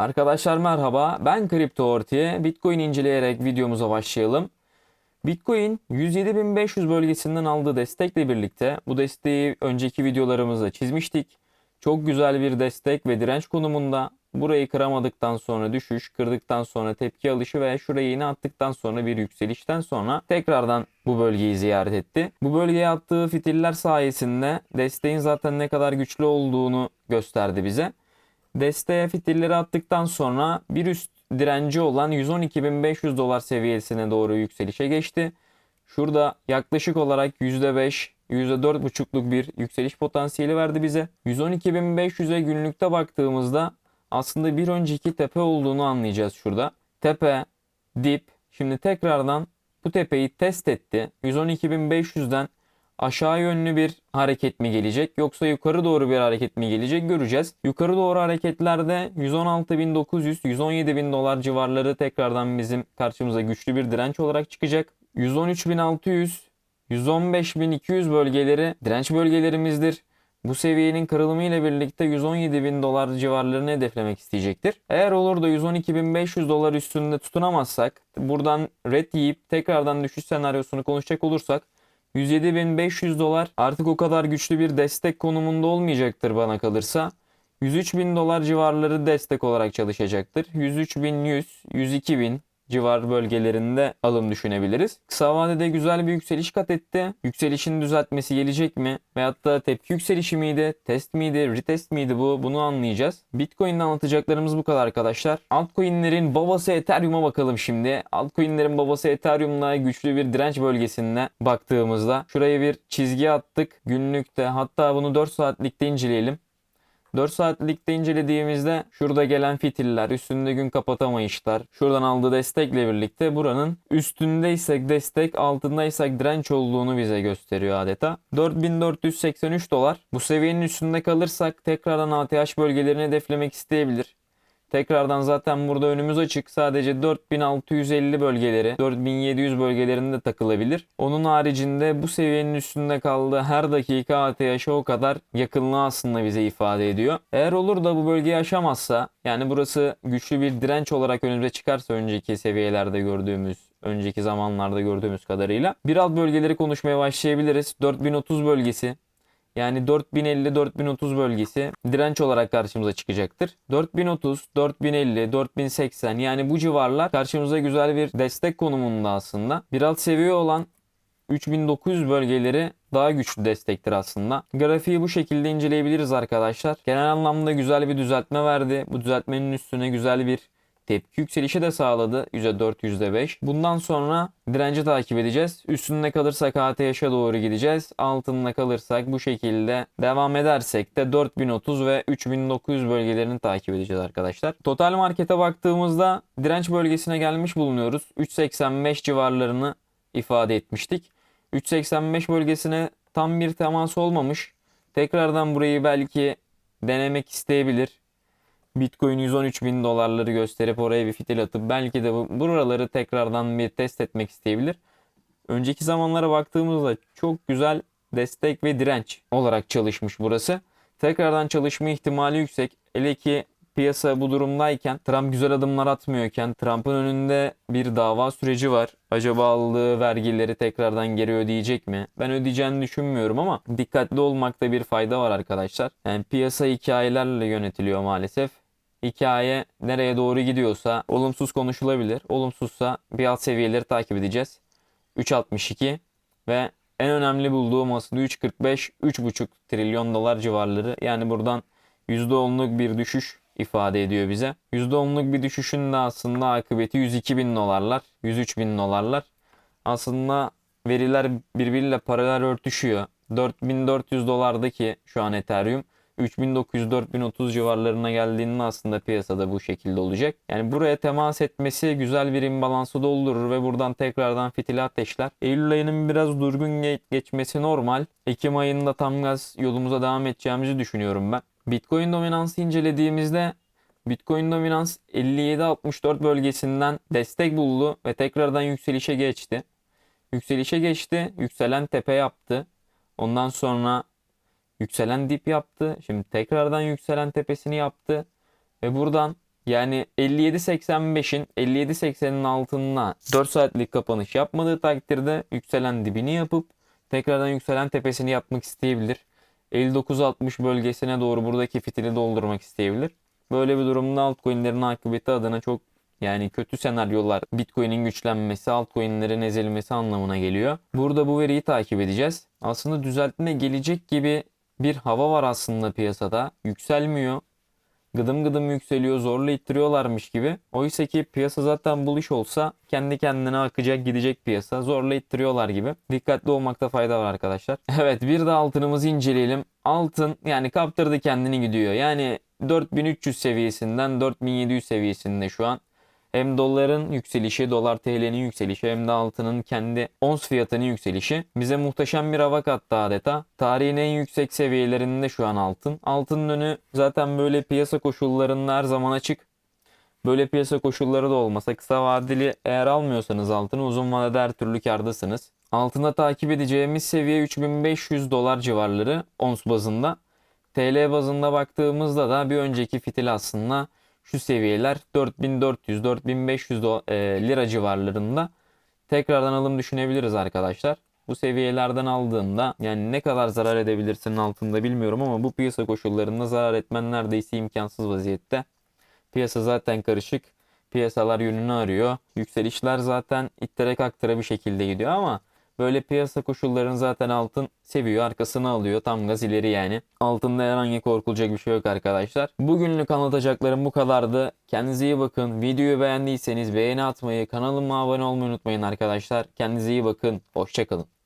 Arkadaşlar merhaba. Ben Kripto Orti'ye Bitcoin inceleyerek videomuza başlayalım. Bitcoin 107.500 bölgesinden aldığı destekle birlikte bu desteği önceki videolarımızda çizmiştik. Çok güzel bir destek ve direnç konumunda. Burayı kıramadıktan sonra düşüş, kırdıktan sonra tepki alışı ve şurayı yine attıktan sonra bir yükselişten sonra tekrardan bu bölgeyi ziyaret etti. Bu bölgeye attığı fitiller sayesinde desteğin zaten ne kadar güçlü olduğunu gösterdi bize. Desteğe fitilleri attıktan sonra bir üst direnci olan 112.500 dolar seviyesine doğru yükselişe geçti. Şurada yaklaşık olarak %5, %4,5'luk bir yükseliş potansiyeli verdi bize. 112.500'e günlükte baktığımızda aslında bir önceki tepe olduğunu anlayacağız şurada. Tepe, dip. Şimdi tekrardan bu tepeyi test etti. 112.500'den aşağı yönlü bir hareket mi gelecek yoksa yukarı doğru bir hareket mi gelecek göreceğiz. Yukarı doğru hareketlerde 116.900 117.000 dolar civarları tekrardan bizim karşımıza güçlü bir direnç olarak çıkacak. 113.600 115.200 bölgeleri direnç bölgelerimizdir. Bu seviyenin kırılımı ile birlikte 117 bin dolar civarlarını hedeflemek isteyecektir. Eğer olur da 112.500 dolar üstünde tutunamazsak buradan red yiyip tekrardan düşüş senaryosunu konuşacak olursak 107.500 dolar artık o kadar güçlü bir destek konumunda olmayacaktır bana kalırsa. 103.000 dolar civarları destek olarak çalışacaktır. 103.100, 102.000 civar bölgelerinde alım düşünebiliriz. Kısa vadede güzel bir yükseliş kat etti. Yükselişin düzeltmesi gelecek mi? Veyahut da tepki yükselişi miydi? Test miydi? Retest miydi bu? Bunu anlayacağız. Bitcoin'de anlatacaklarımız bu kadar arkadaşlar. Altcoin'lerin babası Ethereum'a bakalım şimdi. Altcoin'lerin babası Ethereum'la güçlü bir direnç bölgesine baktığımızda şuraya bir çizgi attık. Günlükte hatta bunu 4 saatlikte inceleyelim. 4 saatlikte incelediğimizde şurada gelen fitiller, üstünde gün kapatamayışlar, şuradan aldığı destekle birlikte buranın üstündeysek destek, altındaysak direnç olduğunu bize gösteriyor adeta. 4483 dolar. Bu seviyenin üstünde kalırsak tekrardan ATH bölgelerini hedeflemek isteyebilir. Tekrardan zaten burada önümüz açık. Sadece 4650 bölgeleri, 4700 bölgelerinde takılabilir. Onun haricinde bu seviyenin üstünde kaldığı her dakika ATH'a o kadar yakınlığı aslında bize ifade ediyor. Eğer olur da bu bölgeyi aşamazsa, yani burası güçlü bir direnç olarak önümüze çıkarsa önceki seviyelerde gördüğümüz önceki zamanlarda gördüğümüz kadarıyla bir alt bölgeleri konuşmaya başlayabiliriz. 4030 bölgesi yani 4050-4030 bölgesi direnç olarak karşımıza çıkacaktır. 4030, 4050, 4080 yani bu civarlar karşımıza güzel bir destek konumunda aslında. Bir alt seviye olan 3900 bölgeleri daha güçlü destektir aslında. Grafiği bu şekilde inceleyebiliriz arkadaşlar. Genel anlamda güzel bir düzeltme verdi. Bu düzeltmenin üstüne güzel bir tepki yükselişi de sağladı. %4, %5. Bundan sonra direnci takip edeceğiz. Üstünde kalırsak ATH'e doğru gideceğiz. Altında kalırsak bu şekilde devam edersek de 4030 ve 3900 bölgelerini takip edeceğiz arkadaşlar. Total markete baktığımızda direnç bölgesine gelmiş bulunuyoruz. 385 civarlarını ifade etmiştik. 385 bölgesine tam bir temas olmamış. Tekrardan burayı belki denemek isteyebilir. Bitcoin 113 bin dolarları gösterip oraya bir fitil atıp belki de bu, buraları tekrardan bir test etmek isteyebilir. Önceki zamanlara baktığımızda çok güzel destek ve direnç olarak çalışmış burası. Tekrardan çalışma ihtimali yüksek. Hele ki piyasa bu durumdayken Trump güzel adımlar atmıyorken Trump'ın önünde bir dava süreci var. Acaba aldığı vergileri tekrardan geri ödeyecek mi? Ben ödeyeceğini düşünmüyorum ama dikkatli olmakta bir fayda var arkadaşlar. Yani piyasa hikayelerle yönetiliyor maalesef. Hikaye nereye doğru gidiyorsa olumsuz konuşulabilir. Olumsuzsa bir alt seviyeleri takip edeceğiz. 3.62 ve en önemli bulduğum aslında 3.45 3.5 trilyon dolar civarları. Yani buradan %10'luk bir düşüş ifade ediyor bize. %10'luk bir düşüşün de aslında akıbeti 102 bin dolarlar, 103 bin dolarlar. Aslında veriler birbiriyle paralel örtüşüyor. 4400 dolardaki şu an Ethereum 3900-4030 civarlarına geldiğinde aslında piyasada bu şekilde olacak. Yani buraya temas etmesi güzel bir imbalansı doldurur ve buradan tekrardan fitili ateşler. Eylül ayının biraz durgun geçmesi normal. Ekim ayında tam gaz yolumuza devam edeceğimizi düşünüyorum ben. Bitcoin dominansı incelediğimizde Bitcoin dominans 57-64 bölgesinden destek buldu ve tekrardan yükselişe geçti. Yükselişe geçti, yükselen tepe yaptı. Ondan sonra yükselen dip yaptı. Şimdi tekrardan yükselen tepesini yaptı. Ve buradan Yani 57.85'in 57.80'in altına 4 saatlik kapanış yapmadığı takdirde yükselen dibini yapıp tekrardan yükselen tepesini yapmak isteyebilir. 59.60 bölgesine doğru buradaki fitili doldurmak isteyebilir. Böyle bir durumda altcoin'lerin akıbeti adına çok yani kötü senaryolar Bitcoin'in güçlenmesi, altcoin'lerin ezilmesi anlamına geliyor. Burada bu veriyi takip edeceğiz. Aslında düzeltme gelecek gibi bir hava var aslında piyasada. Yükselmiyor. Gıdım gıdım yükseliyor, zorla ittiriyorlarmış gibi. Oysa ki piyasa zaten bullish olsa kendi kendine akacak gidecek piyasa. Zorla ittiriyorlar gibi. Dikkatli olmakta fayda var arkadaşlar. Evet bir de altınımızı inceleyelim. Altın yani kaptırdı kendini gidiyor. Yani 4300 seviyesinden 4700 seviyesinde şu an. Hem doların yükselişi, dolar TL'nin yükselişi hem de altının kendi ons fiyatının yükselişi bize muhteşem bir hava kattı adeta. Tarihin en yüksek seviyelerinde şu an altın. Altının önü zaten böyle piyasa koşullarında her zaman açık. Böyle piyasa koşulları da olmasa kısa vadeli eğer almıyorsanız altını uzun vadede her türlü kardasınız. Altında takip edeceğimiz seviye 3500 dolar civarları ons bazında. TL bazında baktığımızda da bir önceki fitil aslında şu seviyeler 4400-4500 do- e, lira civarlarında tekrardan alım düşünebiliriz arkadaşlar. Bu seviyelerden aldığında yani ne kadar zarar edebilirsin altında bilmiyorum ama bu piyasa koşullarında zarar etmen neredeyse imkansız vaziyette. Piyasa zaten karışık. Piyasalar yönünü arıyor. Yükselişler zaten ittere kaktıra bir şekilde gidiyor ama böyle piyasa koşullarını zaten altın seviyor. Arkasına alıyor. Tam gaz ileri yani. Altında herhangi korkulacak bir şey yok arkadaşlar. Bugünlük anlatacaklarım bu kadardı. Kendinize iyi bakın. Videoyu beğendiyseniz beğeni atmayı, kanalıma abone olmayı unutmayın arkadaşlar. Kendinize iyi bakın. Hoşçakalın.